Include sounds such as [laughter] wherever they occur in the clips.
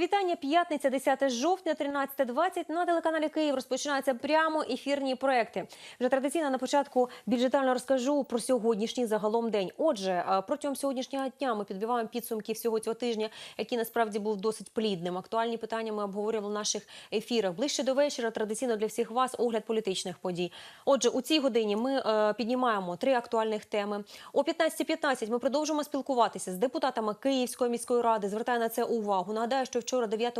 вітання. П'ятниця, 10 жовтня, 13.20. На телеканалі Київ розпочинаються прямо ефірні проекти. Вже традиційно на початку більш детально розкажу про сьогоднішній загалом день. Отже, протягом сьогоднішнього дня ми підбиваємо підсумки всього цього тижня, який насправді був досить плідним. Актуальні питання ми обговорювали в наших ефірах. Ближче до вечора традиційно для всіх вас огляд політичних подій. Отже, у цій годині ми е, піднімаємо три актуальних теми. О 15.15 ми продовжимо спілкуватися з депутатами Київської міської ради. Звертаю на це увагу. Нагадаю, що вчора, 9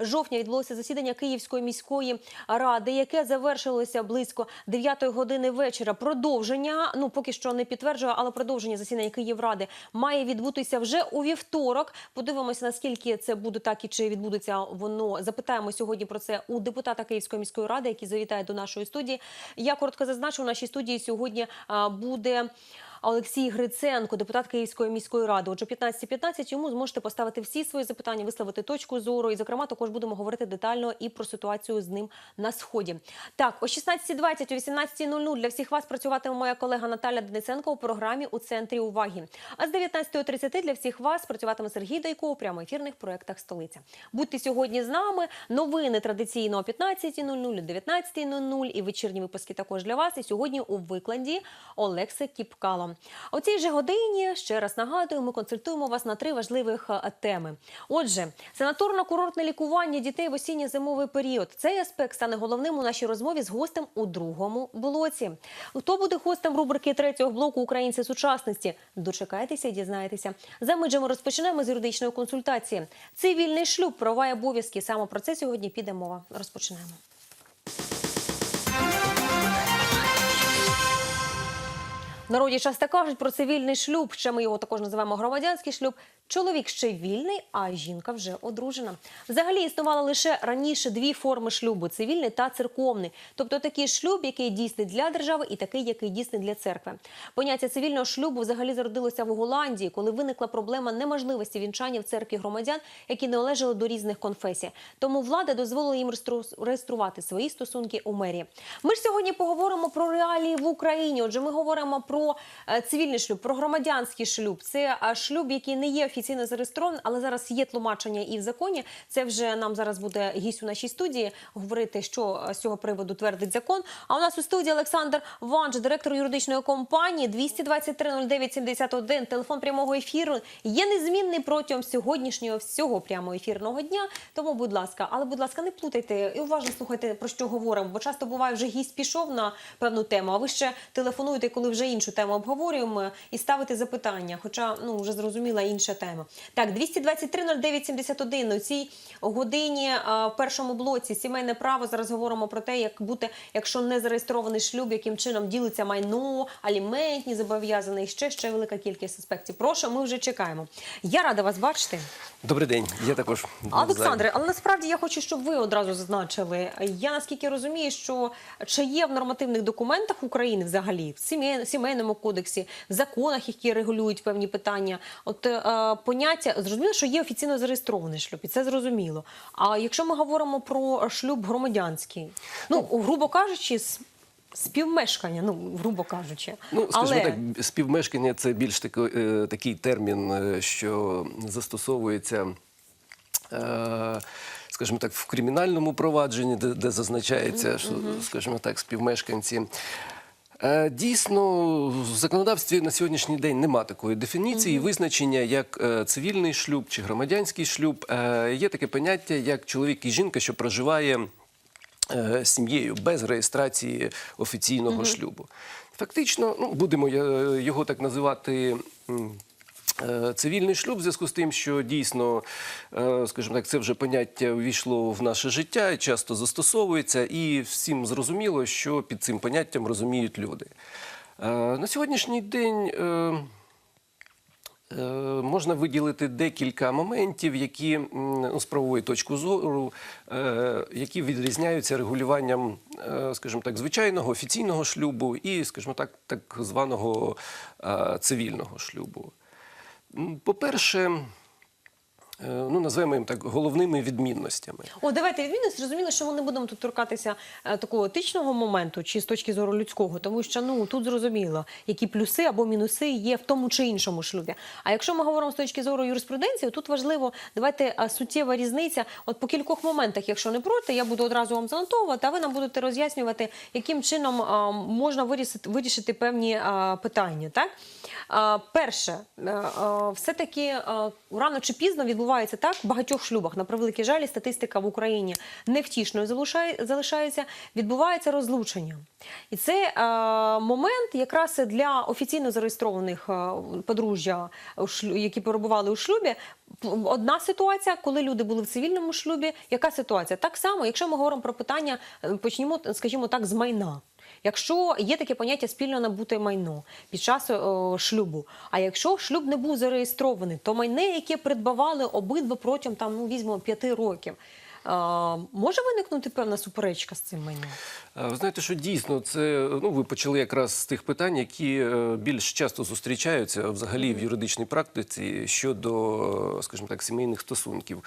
жовтня, відбулося засідання Київської міської ради, яке завершилося близько 9 години вечора. Продовження, ну поки що не підтверджую, але продовження засідання Київради має відбутися вже у вівторок. Подивимося, наскільки це буде так і чи відбудеться воно. Запитаємо сьогодні про це у депутата Київської міської ради, який завітає до нашої студії. Я коротко зазначу, у нашій студії сьогодні буде. Олексій Гриценко, депутат Київської міської ради. Отже, 15.15 йому зможете поставити всі свої запитання, висловити точку зору. І, зокрема, також будемо говорити детально і про ситуацію з ним на сході. Так, о 16.20, о 18.00 для всіх вас працюватиме моя колега Наталя Денисенко у програмі у центрі уваги. А з 19.30 для всіх вас працюватиме Сергій Дайко у прямоефірних проєктах столиця. Будьте сьогодні з нами. Новини традиційно о 15.00, о 19.00 і вечірні випуски також для вас. І сьогодні у викладі Олекси Кіпкало. О цій же годині ще раз нагадую, ми консультуємо вас на три важливих е, теми. Отже, санаторно-курортне лікування дітей в осінньо-зимовий період. Цей аспект стане головним у нашій розмові з гостем у другому блоці. Хто буде гостем рубрики третього блоку Українці сучасності? Дочекайтеся і дізнаєтеся. За миджами розпочнемо з юридичної консультації. Цивільний шлюб, права і обов'язки. Саме про це сьогодні піде мова. Розпочинаємо. Народі часто кажуть про цивільний шлюб. Ще ми його також називаємо громадянський шлюб. Чоловік ще вільний, а жінка вже одружена. Взагалі існувало лише раніше дві форми шлюбу: цивільний та церковний. Тобто такий шлюб, який дійсний для держави, і такий, який дійсний для церкви. Поняття цивільного шлюбу взагалі зародилося в Голландії, коли виникла проблема неможливості вінчання в церкві громадян, які належали до різних конфесій. Тому влада дозволила їм реєстру- реєструвати свої стосунки у мерії. Ми ж сьогодні поговоримо про реалії в Україні. Отже, ми говоримо про е, цивільний шлюб, про громадянський шлюб. Це е, шлюб, який не є офіційно зареєстрований, але зараз є тлумачення і в законі. Це вже нам зараз буде гість у нашій студії говорити, що е, з цього приводу твердить закон. А у нас у студії Олександр Ванж, директор юридичної компанії 223 09 71. Телефон прямого ефіру є незмінний протягом сьогоднішнього всього прямого ефірного дня. Тому, будь ласка, але будь ласка, не плутайте і уважно слухайте про що говоримо. Бо часто буває, вже гість пішов на певну тему, а ви ще телефонуєте, коли вже іншу тему обговорюємо і ставите запитання. Хоча ну вже зрозуміла інша тема. Так, 223 09 71. У цій годині а, в першому блоці сімейне право. Зараз говоримо про те, як бути, якщо не зареєстрований шлюб, яким чином ділиться майно, аліментні зобов'язані, і ще ще велика кількість аспектів. Прошу, ми вже чекаємо. Я рада вас бачити. Добрий день, я також Олександре, але насправді я хочу, щоб ви одразу зазначили. Я наскільки розумію, що чи є в нормативних документах України взагалі в сімейному кодексі, в законах, які регулюють певні питання, от е, поняття зрозуміло, що є офіційно зареєстрований шлюб, і це зрозуміло. А якщо ми говоримо про шлюб громадянський, ну грубо кажучи, співмешкання, ну грубо кажучи, Ну, скажімо але так, співмешкання це більш тако, е, такий термін, е, що застосовується. Е, Скажімо так, в кримінальному провадженні, де, де зазначається, що, скажімо так, співмешканці. Е, Дійсно, в законодавстві на сьогоднішній день нема такої дефініції, визначення як е, цивільний шлюб чи громадянський шлюб. Е, Є таке поняття, як чоловік і жінка, що проживає сім'єю без реєстрації офіційного шлюбу. Фактично, ну, будемо його так називати. Е, Цивільний шлюб в зв'язку з тим, що дійсно, е, скажімо так, це вже поняття увійшло в наше життя, часто застосовується, і всім зрозуміло, що під цим поняттям розуміють люди. Е, На сьогоднішній день Можна виділити декілька моментів, які ну, з правової точки зору, які відрізняються регулюванням, скажімо так, звичайного офіційного шлюбу і, скажімо так, так званого цивільного шлюбу. По-перше, ну називаємо їм так головними відмінностями. О, давайте відмінно зрозуміло, що ми не будемо тут торкатися е, такого етичного моменту чи з точки зору людського, тому що ну тут зрозуміло, які плюси або мінуси є в тому чи іншому шлюбі. А якщо ми говоримо з точки зору юриспруденції, тут важливо давайте е, суттєва різниця. От по кількох моментах, якщо не проти, я буду одразу вам занотовувати, а ви нам будете роз'яснювати, яким чином е, можна вирішити, вирішити певні е, питання. Так Е, перше, е, е, все-таки е, рано чи пізно відбувається так в багатьох шлюбах. На превеликий жаль, статистика в Україні невтішною залишає- залишається, відбувається розлучення. І це е, момент якраз для офіційно зареєстрованих е, подружжя, які перебували у шлюбі. Одна ситуація, коли люди були в цивільному шлюбі. Яка ситуація? Так само, якщо ми говоримо про питання, е, почнімо, скажімо так, з майна. Якщо є таке поняття спільно набуте майно під час о, шлюбу, а якщо шлюб не був зареєстрований, то майне, яке придбавали обидва протягом там, ну, візьмемо, п'яти років, е, може виникнути певна суперечка з цим? Е, Ви знаєте, що дійсно це ну ви почали якраз з тих питань, які е, більш часто зустрічаються взагалі в юридичній практиці щодо, скажімо так, сімейних стосунків.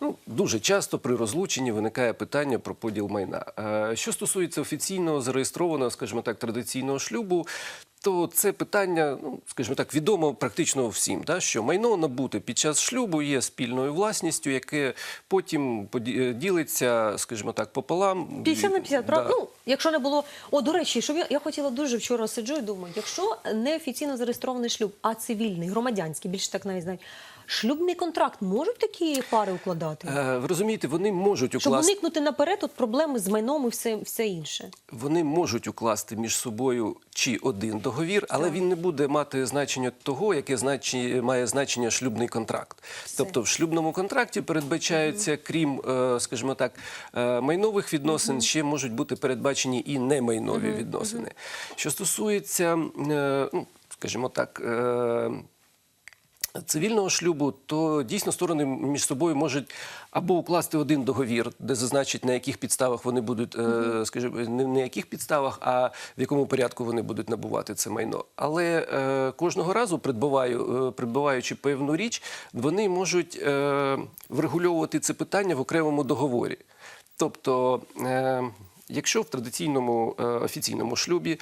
Ну дуже часто при розлученні виникає питання про поділ майна. Е, Що стосується офіційно зареєстрованого, скажімо так, традиційного шлюбу. То це питання, ну скажімо так, відомо практично всім, та що майно набуте під час шлюбу є спільною власністю, яке потім е, ділиться, скажімо так, пополам. 50 на 50, правда? Да. Ну, якщо не було. О, до речі, що я, я хотіла дуже вчора сиджу і думаю, якщо не офіційно зареєстрований шлюб, а цивільний, громадянський, більше так навіть знають, шлюбний контракт можуть такі пари укладати? Е, Ви розумієте, вони можуть Щоб укласти, уникнути наперед от проблеми з майном і все, все інше. вони можуть укласти між собою чи один договір, але він не буде мати значення того, яке значення має значення шлюбний контракт. Тобто в шлюбному контракті передбачаються, крім, е, скажімо так, е, майнових відносин, ще можуть бути передбачені і немайнові відносини. Що стосується, е, ну, скажімо так. Цивільного шлюбу, то дійсно сторони між собою можуть або укласти один договір, де зазначить на яких підставах вони будуть, е, скажімо, не на яких підставах, а в якому порядку вони будуть набувати це майно. Але е, кожного разу, придбаваю, е, придбаваючи певну річ, вони можуть е, врегульовувати це питання в окремому договорі. Тобто, е, якщо в традиційному е, офіційному шлюбі,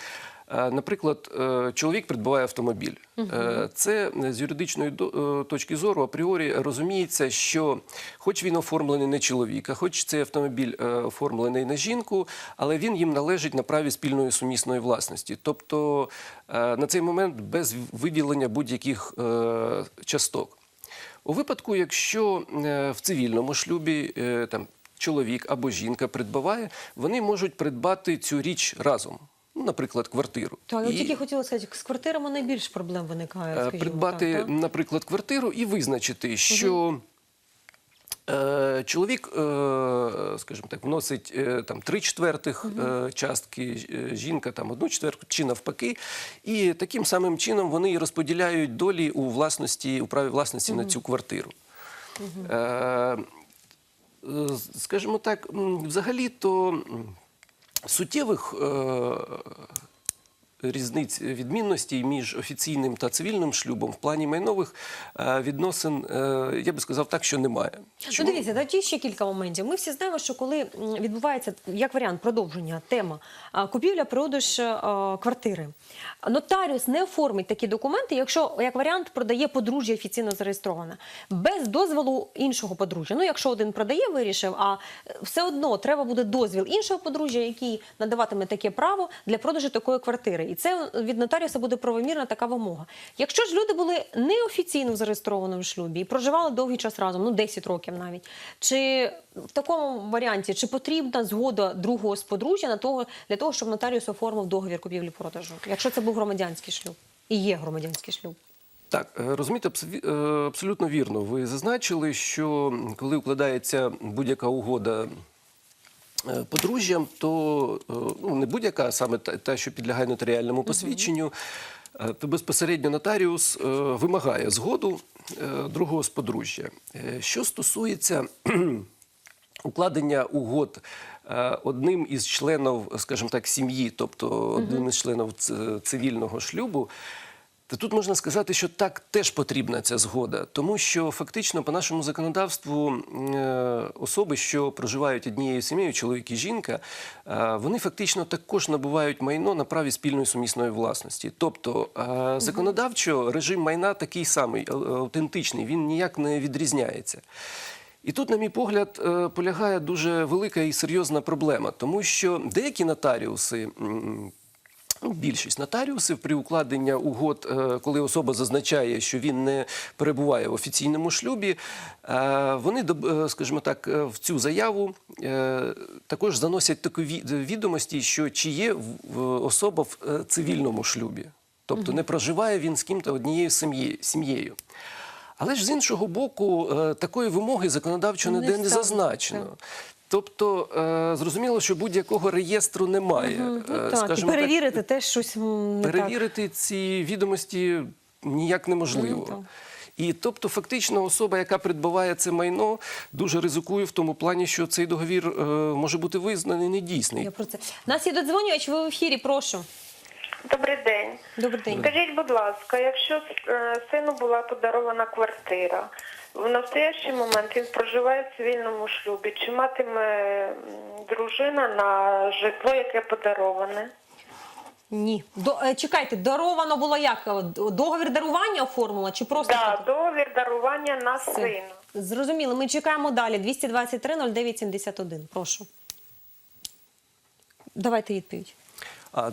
наприклад, е, чоловік придбаває автомобіль, Е, це з юридичної е, точки зору апріорі розуміється, що хоч він оформлений на чоловіка, хоч цей автомобіль е, оформлений на жінку, але він їм належить на праві спільної сумісної власності. Тобто е, на цей момент без виділення будь-яких е, часток. У випадку, якщо е, в цивільному шлюбі е, там чоловік або жінка придбаває, вони можуть придбати цю річ разом. Ну, наприклад, квартиру. Так, я І, тільки хотіла сказати, з квартирами найбільш проблем виникає. е, скажімо придбати, так, так? наприклад, квартиру і визначити, що. Е, Чоловік, е, скажімо так, вносить там три четвертих частки, жінка там одну четверту чи навпаки, і таким самим чином вони і розподіляють долі у власності, у праві власності на цю квартиру. Скажімо так, взагалі-то м, суттєвих е, різниць відмінностей між офіційним та цивільним шлюбом в плані майнових е, відносин, е, я би сказав так, що немає. Ну, Чому? дивіться, тоді ще кілька моментів. Ми всі знаємо, що коли відбувається як варіант продовження тема купівля продаж квартири. Нотаріус не оформить такі документи, якщо як варіант продає подружжя офіційно зареєстроване без дозволу іншого подружжя. Ну, якщо один продає, вирішив, а е, все одно треба буде дозвіл іншого подружжя, який надаватиме таке право для продажу такої квартири. І це від нотаріуса буде правомірна така вимога. Якщо ж люди були неофіційно в шлюбі і проживали довгий час разом, ну 10 років навіть, чи в такому варіанті чи потрібна згода другого з подружжя на того для того, щоб нотаріус оформив договір купівлі-продажу, якщо це був громадянський шлюб і є громадянський шлюб? Так, е, розумієте, е, абсолютно вірно. Ви зазначили, що коли укладається будь-яка угода подружжям, то е, ну, не будь-яка, саме та, та, що підлягає нотаріальному посвідченню, е, то безпосередньо нотаріус е, вимагає згоду е, другого з подружжя. Е, Що стосується [clears throat] укладення угод е, одним із членів, скажімо так, сім'ї, тобто одним із членів цивільного шлюбу, Та тут можна сказати, що так теж потрібна ця згода, тому що фактично по нашому законодавству е, особи, що проживають однією сім'єю, чоловік і жінка, е, вони фактично також набувають майно на праві спільної сумісної власності. Тобто е, законодавчо режим майна такий самий, автентичний, він ніяк не відрізняється. І тут, на мій погляд, полягає дуже велика і серйозна проблема, тому що деякі нотаріуси. Ну, більшість нотаріусів при укладенні угод, е, коли особа зазначає, що він не перебуває в офіційному шлюбі, е, вони, е, скажімо так, в цю заяву також заносять такі ві- відомості, що чи є особа в цивільному шлюбі, тобто не проживає він з ким-то однією сім'єю. Але ж з іншого боку, такої вимоги законодавчо Не ніде не ставлять, зазначено. Тобто, е, зрозуміло, що будь-якого реєстру немає. Ну, Е, так, і так, перевірити теж щось не так. перевірити ці відомості ніяк неможливо. Ну. І тобто, фактично, особа, яка придбаває це майно, дуже ризикує в тому плані, що цей договір е, може бути визнаний недійсний. Я про це. Нас є додзвонювач, ви в ефірі, прошу. Добрий день. Добрий день. Скажіть, будь ласка, якщо е, сину була подарована квартира, в настоящий момент він проживає в цивільному шлюбі, чи матиме дружина на житло, яке подароване? Ні. До, е, чекайте, даровано було як? Е, Договір дарування оформила чи просто? Да, договір дарування на Все. сина. Зрозуміло, ми чекаємо далі. 223 09 71. Прошу. Давайте відповідь. А,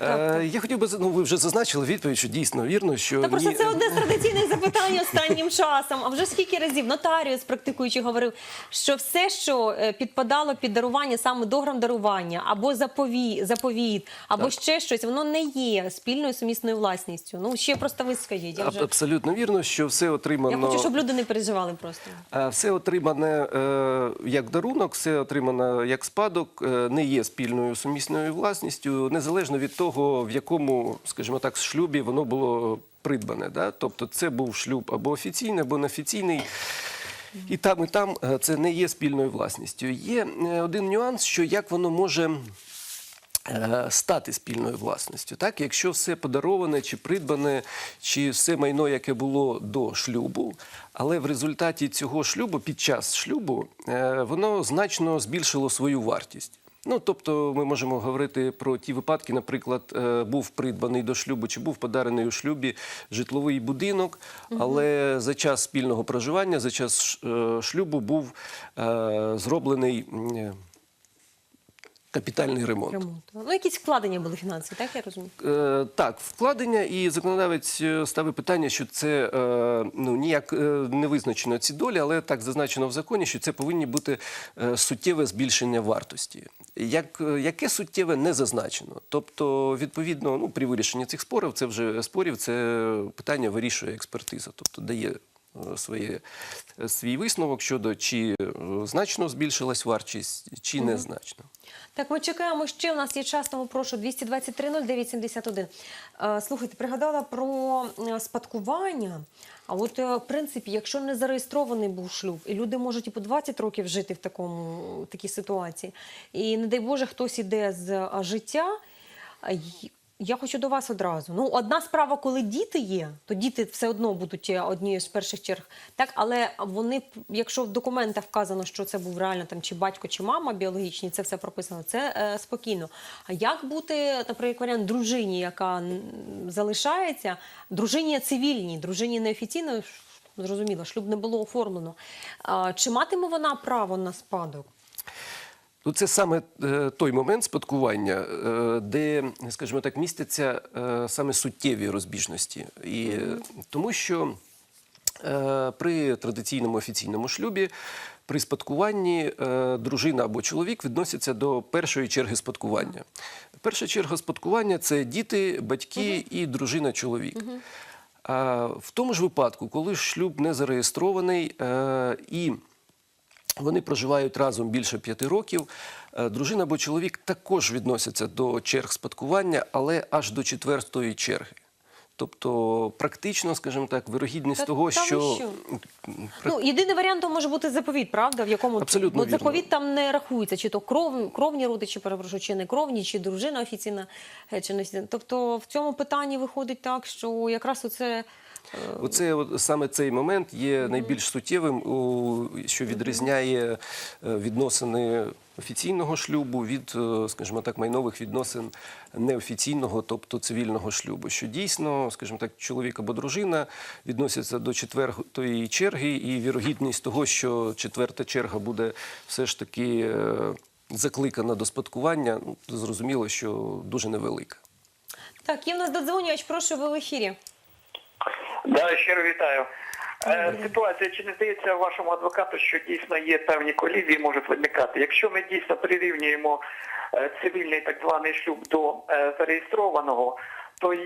е, я хотів би ну, ви вже зазначили відповідь, що дійсно вірно, що Та просто ні- це одне з традиційних запитань останнім часом. А вже скільки разів нотаріус практикуючи говорив, що все, що е, підпадало під дарування, саме дограм дарування, або запові, заповіт, або Так. ще щось, воно не є спільною сумісною власністю. Ну ще просто ви скажіть. Я, абсолютно вірно, що все я отримано. хочу, щоб люди не переживали просто. Е, Все отримане е, як дарунок, все отримане як спадок, е, не є спільною сумісною власністю, незалежно від того, в якому, скажімо так, шлюбі воно було придбане. Да? Тобто це був шлюб або офіційний, або неофіційний. І там, і там е, це не є спільною власністю. Є е, один нюанс, що як воно може е, стати спільною власністю. Так? Якщо все подароване чи придбане, чи все майно, яке було до шлюбу, але в результаті цього шлюбу, під час шлюбу, е, воно значно збільшило свою вартість. Ну, тобто ми можемо говорити про ті випадки, наприклад, е, був придбаний до шлюбу чи був подарений у шлюбі житловий будинок, але за час спільного проживання, за час е, шлюбу був е, зроблений капітальний ремонт. Ремонт. Ну, якісь вкладення були фінансові, так я розумію? Е, так, вкладення, і законодавець е, ставить питання, що це е, ну, ніяк е, не визначено ці долі, але так зазначено в законі, що це повинні бути е, суттєве збільшення вартості. Як, е, яке суттєве не зазначено. Тобто, відповідно, ну, при вирішенні цих спорів, це вже спорів, це питання вирішує експертиза, тобто дає своє, свій висновок щодо чи е, значно збільшилась вартість, чи незначно. Так, ми чекаємо ще. У нас є час, тому прошу 223 09 71. Е, Слухайте, пригадала про е, спадкування. А от, в принципі, якщо не зареєстрований був шлюб, і люди можуть і по 20 років жити в такому в такій ситуації, і не дай Боже, хтось іде з життя. Я хочу до вас одразу. Ну, одна справа, коли діти є, то діти все одно будуть е, однією з перших черг. Так, але вони, якщо в документах вказано, що це був реально там чи батько, чи мама біологічні, це все прописано. Це е, спокійно. А як бути, наприклад, варіант дружині, яка залишається, дружині цивільній, дружині неофіційної, зрозуміло, шлюб не було оформлено. А, чи матиме вона право на спадок? Ну, це саме е, той момент спадкування, е, де, скажімо так, містяться е, саме суттєві розбіжності. І, Тому що при традиційному офіційному шлюбі, при спадкуванні дружина або чоловік відносяться до першої черги спадкування. Перша черга спадкування це діти, батьки і дружина чоловік. А в тому ж випадку, коли шлюб не зареєстрований і вони проживають разом більше п'яти років. Е, Дружина або чоловік також відносяться до черг спадкування, але аж до четвертої черги. Тобто, практично, скажімо так, вирогідність Та того, що, що? Ну, єдиний варіант може бути заповіт, правда? В якому Абсолютно бо вірно. заповіт там не рахується, чи то кров, кровні родичі, перепрошую, чи не кровні, чи дружина офіційна, е, чи не офіційна. Тобто в цьому питанні виходить так, що якраз оце Оце от саме цей момент є найбільш суттєвим, що відрізняє е, відносини офіційного шлюбу від, е, скажімо так, майнових відносин неофіційного, тобто цивільного шлюбу. Що дійсно, скажімо так, чоловік або дружина відносяться до четвертої черги, і вірогідність того, що четверта черга буде все ж таки е, закликана до спадкування, ну, зрозуміло, що дуже невелика. так. Є в нас додзвонювач, прошу ви в ефірі. Да, щиро вітаю. Е, Ситуація, чи не здається вашому адвокату, що дійсно є певні колізії, можуть виникати? Якщо ми дійсно прирівнюємо е, цивільний так званий шлюб до е, зареєстрованого, то е,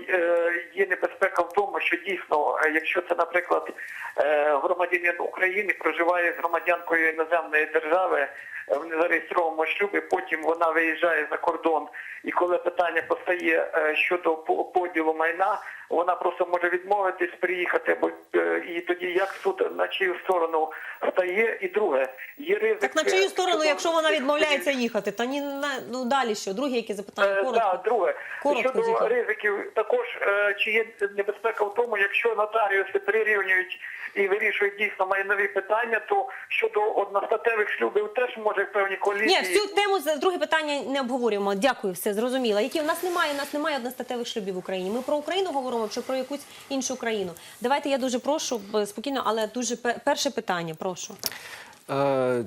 є небезпека в тому, що дійсно, е, якщо це, наприклад, е, громадянин України проживає з громадянкою іноземної держави е, в незареєстрованому шлюбі, потім вона виїжджає за кордон, і коли питання постає е, щодо по- поділу майна, вона просто може відмовитись приїхати, бо е, і тоді як суд на чию сторону стає, і друге є ризик. Так на чию е, сторону, якщо вона відмовляється їхати? Та ні, на ну далі що? Друге яке запитання? Е, Коротко. да, друге, Коротко щодо ризиків, також е, чи є небезпека в тому, якщо нотаріуси прирівнюють і вирішують дійсно майнові питання, то щодо одностатевих шлюбів теж може певні колізії. Ні, всю тему з- друге питання не обговорюємо. Дякую, все зрозуміло. Які у нас немає, у нас немає одностатевих шлюбів в Україні. Ми про Україну говоримо чи про якусь іншу країну. Давайте я дуже прошу спокійно, але дуже перше питання. Прошу. Е,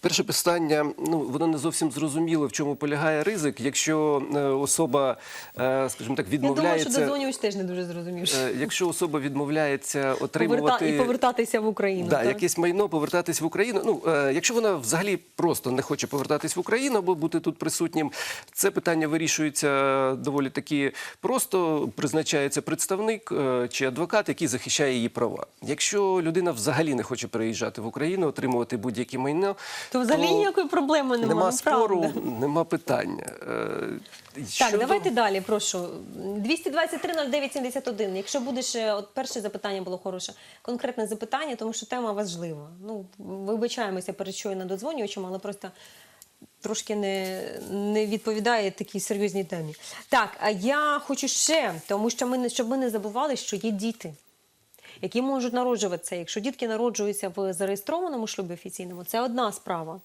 Перше питання, ну воно не зовсім зрозуміло, в чому полягає ризик, якщо е, особа, е, скажімо так, Я думаю, що відмовляється. додзвонювач теж не дуже зрозумів. е, Якщо особа відмовляється Поверта... отримувати І повертатися в Україну. Да, так? якесь майно повертатись в Україну. Ну, е, якщо вона взагалі просто не хоче повертатись в Україну або бути тут присутнім, це питання вирішується доволі таки просто. Призначається представник е, чи адвокат, який захищає її права. Якщо людина взагалі не хоче переїжджати в Україну, отримувати будь-яке майно, То взагалі ніякої проблеми немає. нема спору, правда. нема питання. Е, Так, щодо- давайте далі, прошу. 223-09-71. Якщо будеш, е, от перше запитання було хороше, конкретне запитання, тому що тема важлива. Ну, вибачаємося перед щойно додзвонювачем, але просто трошки не, не відповідає такій серйозній темі. Так, а я хочу ще, тому що ми не щоб ми не забували, що є діти. Які можуть народжуватися, якщо дітки народжуються в зареєстрованому шлюбі офіційному, це одна справа.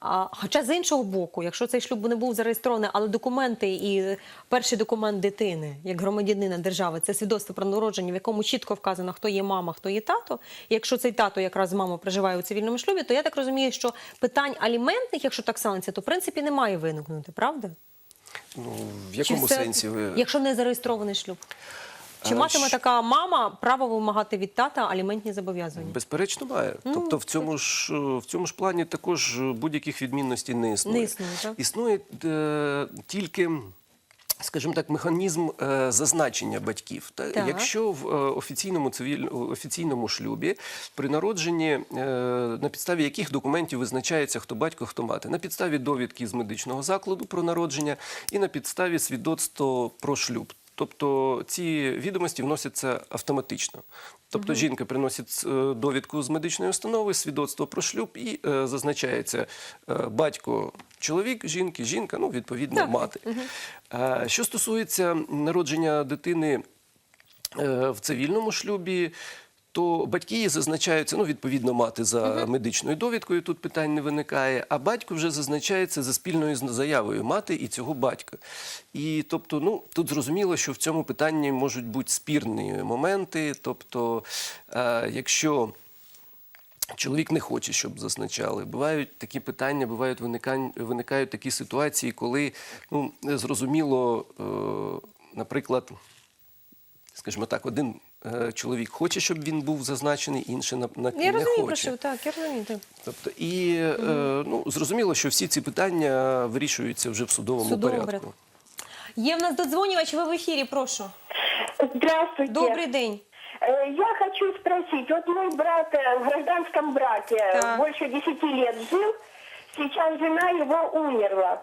А, хоча з іншого боку, якщо цей шлюб не був зареєстрований, але документи і перший документ дитини, як громадянина держави, це свідоцтво про народження, в якому чітко вказано, хто є мама, хто є тато. І якщо цей тато якраз з мамою проживає у цивільному шлюбі, то я так розумію, що питань аліментних, якщо так станеться, то в принципі немає виникнути, правда? Ну, в якому все- сенсі ви Якщо не зареєстрований шлюб. Чи матиме така мама право вимагати від тата аліментні зобов'язання? Безперечно, має. Тобто в цьому ж в цьому ж плані також будь-яких відмінностей не існує. Не існує, так? Існує е, тільки. Скажімо так, механізм е, зазначення батьків. Та, Так. Якщо в е, офіційному цивіль... офіційному шлюбі при народженні, е, на підставі яких документів визначається, хто батько, хто мати, на підставі довідки з медичного закладу про народження і на підставі свідоцтва про шлюб. Тобто ці відомості вносяться автоматично. Тобто жінка приносить е, довідку з медичної установи, свідоцтво про шлюб і е, зазначається е, батько чоловік жінки, жінка, ну відповідно Так. мати. Е, Що стосується народження дитини в цивільному шлюбі, то батьки її зазначаються, ну, відповідно, мати за медичною довідкою, тут питань не виникає, а батько вже зазначається за спільною заявою мати і цього батька. І тобто, ну, тут зрозуміло, що в цьому питанні можуть бути спірні моменти. Тобто, е, якщо Чоловік не хоче, щоб зазначали. Бувають такі питання, бувають виникань, виникають такі ситуації, коли ну зрозуміло, е, наприклад, скажімо так, один е, чоловік хоче, щоб він був зазначений, інший на, на Я не розумію, про хоче. що так, я розумію. так. Тобто, і е, ну зрозуміло, що всі ці питання вирішуються вже в судовому, Судовому порядку. порядку. Є в нас додзвонювач, ви в ефірі, прошу. Здравствуйте. Добрий день. Э, Я хочу спросить, вот мой брат э, в гражданском браке э, Так. больше 10 лет жил, сейчас жена его умерла,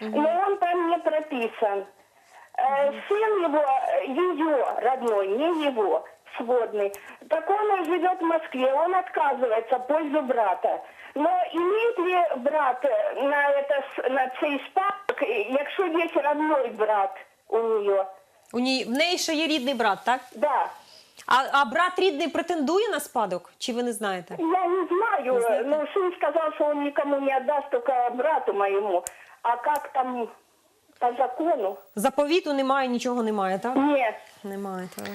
но он там не прописан. Э, сын его, ее родной, не его, сводный, так он живет в Москве, он отказывается в пользу брата. Но имеет ли брат э, на, это, с- на цей спадок, э, якщо є родной брат у нее? У ній в неї ще є рідний брат, так? Да. А, а брат рідний претендує на спадок? Чи ви не знаєте? Я не знаю, Не знаете? но сын сказал, что он никому не отдаст, только брату моему. А как там по закону? Заповіту немає, нічого немає, так? Нет. Немає. Так,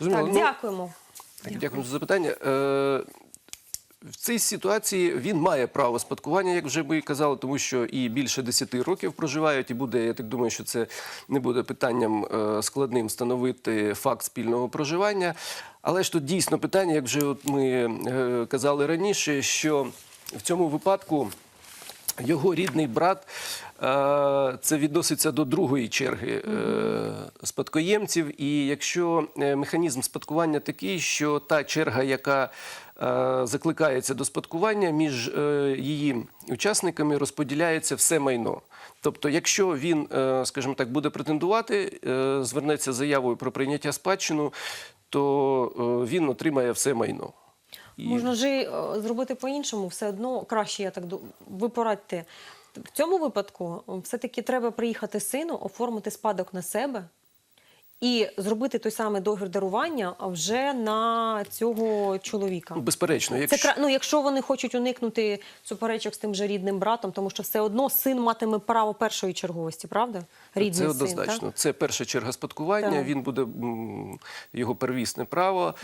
Зрозуміло. так Ну, дякуємо. Так, дякую за запитання. Е, в цій ситуації він має право спадкування, як вже ми казали, тому що і більше 10 років проживають, і буде, я так думаю, що це не буде питанням е, складним встановити факт спільного проживання. Але ж тут дійсно питання, як вже от ми е, казали раніше, що в цьому випадку. Його рідний брат е, це відноситься до другої черги е, спадкоємців. І якщо е, механізм спадкування такий, що та черга, яка закликається до спадкування, між її учасниками розподіляється все майно. Тобто, якщо він, скажімо так, буде претендувати, звернеться заявою про прийняття спадщину, то він отримає все майно. Можна ж е, зробити по-іншому, все одно краще, я так думаю, ви порадьте. В цьому випадку все-таки треба приїхати сину, оформити спадок на себе і зробити той самий договір дарування вже на цього чоловіка. Безперечно, якщо... кра... ну, якщо вони хочуть уникнути суперечок з тим же рідним братом, тому що все одно син матиме право першої черговості, правда? Рідний Це син, однозначно. так? Це перша черга спадкування. Так. Він буде його первісне право.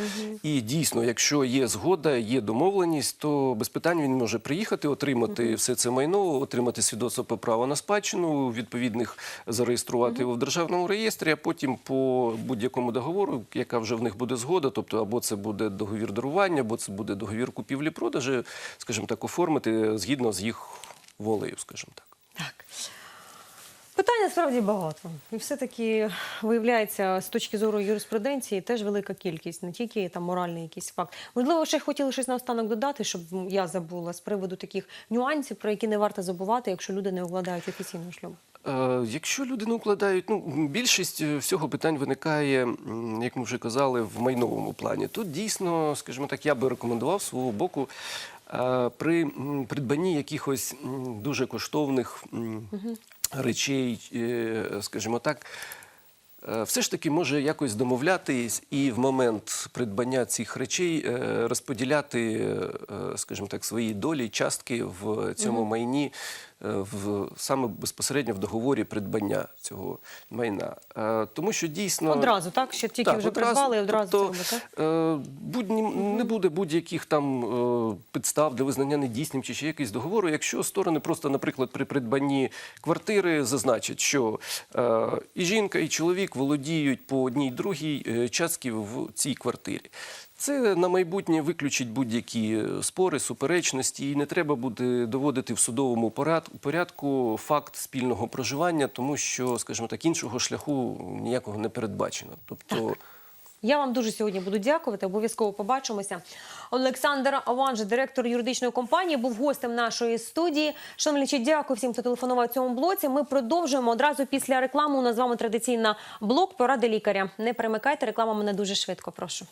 І дійсно, якщо є згода, є домовленість, то без питань він може приїхати, отримати все це майно, отримати свідоцтво про право на спадщину, відповідних зареєструвати його в державному реєстрі, а потім по будь-якому договору, яка вже в них буде згода, тобто або це буде договір дарування, або це буде договір купівлі-продажі, скажімо так, оформити згідно з їх волею, скажімо так. Так. Питань насправді багато. І все-таки виявляється, з точки зору юриспруденції теж велика кількість, не тільки там моральний якийсь факт. Можливо, ще хотіли щось наостанок додати, щоб я забула з приводу таких нюансів, про які не варто забувати, якщо люди не укладають офіційного шлюбу. Е, Якщо люди не укладають, ну більшість е, всього питань виникає, як ми вже казали, в майновому плані. Тут дійсно, скажімо так, я би рекомендував свого боку е, при придбанні якихось дуже коштовних речей, скажімо так. Все ж таки може якось домовлятись і в момент придбання цих речей розподіляти, скажімо так, свої долі, частки в цьому майні, в саме безпосередньо в договорі придбання цього майна. Е, Тому що дійсно Одразу, так? Ще тільки вже придбали і одразу тобто, це робите? е, будь, не буде будь-яких там е, підстав для визнання недійсним чи ще якийсь договору, якщо сторони просто, наприклад, при придбанні квартири зазначать, що е, і жінка, і чоловік володіють по одній другій е, частки в цій квартирі. Це на майбутнє виключить будь-які е, спори, суперечності, і не треба буде доводити в судовому поряд- порядку факт спільного проживання, тому що, скажімо так, іншого шляху ніякого не передбачено. Тобто. Я вам дуже сьогодні буду дякувати. Обов'язково побачимося. Олександр Аванже, директор юридичної компанії, був гостем нашої студії. Шановні, дякую всім, хто телефонував цьому блоці. Ми продовжуємо одразу після реклами. У нас з вами традиційна блок поради лікаря. Не перемикайте, реклама мене дуже швидко. Прошу.